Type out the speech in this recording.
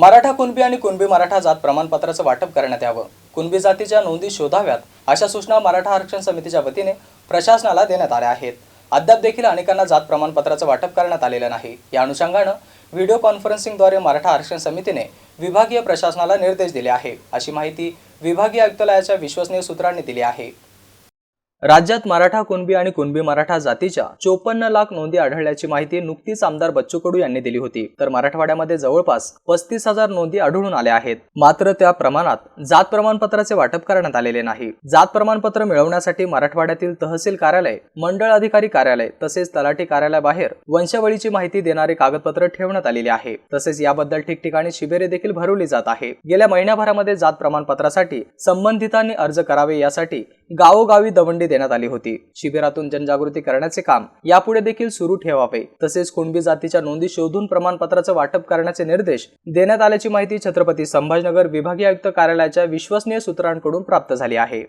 मराठा कुणबी आणि कुणबी मराठा जात प्रमाणपत्राचं वाटप करण्यात यावं. कुणबी जातीच्या नोंदी शोधाव्यात अशा सूचना मराठा आरक्षण समितीच्या वतीने प्रशासनाला देण्यात आल्या आहेत. अद्याप देखील अनेकांना जात प्रमाणपत्राचं वाटप करण्यात आलेलं नाही. या अनुषंगानं व्हिडिओ कॉन्फरन्सिंगद्वारे मराठा आरक्षण समितीने विभागीय प्रशासनाला निर्देश दिले आहे. अशी माहिती विभागीय आयुक्तालयाच्या विश्वसनीय सूत्रांनी दिली आहे. राज्यात मराठा कुणबी आणि कुणबी मराठा जातीच्या चोपन्न लाख नोंदी आढळल्याची माहिती नुकतीच आमदार बच्चू कडू यांनी दिली होती. तर मराठवाड्यामध्ये जवळपास पस्तीस हजार नोंदी आढळून आल्या आहेत. मात्र त्या प्रमाणात जात प्रमाणपत्राचे वाटप करण्यात आलेले नाही. जात प्रमाणपत्र मिळवण्यासाठी मराठवाड्यातील तहसील कार्यालय मंडळ अधिकारी कार्यालय तसेच तलाठी कार्यालयाबाहेर वंशावळीची माहिती देणारे कागदपत्र ठेवण्यात आलेली आहे. तसेच याबद्दल ठिकठिकाणी शिबिरे देखील भरवली जात आहे. गेल्या महिन्याभरामध्ये जात प्रमाणपत्रासाठी संबंधितांनी अर्ज करावे यासाठी गावोगावी दवंडी देण्यात आली होती. शिबिरातून जनजागृती करण्याचे काम यापुढे देखील सुरू ठेवावे. तसेच कुणबी जातीच्या नोंदी शोधून प्रमाणपत्राचं वाटप करण्याचे निर्देश देण्यात आल्याची माहिती छत्रपती संभाजीनगर विभागीय आयुक्त कार्यालयाच्या विश्वसनीय सूत्रांकडून प्राप्त झाली आहे.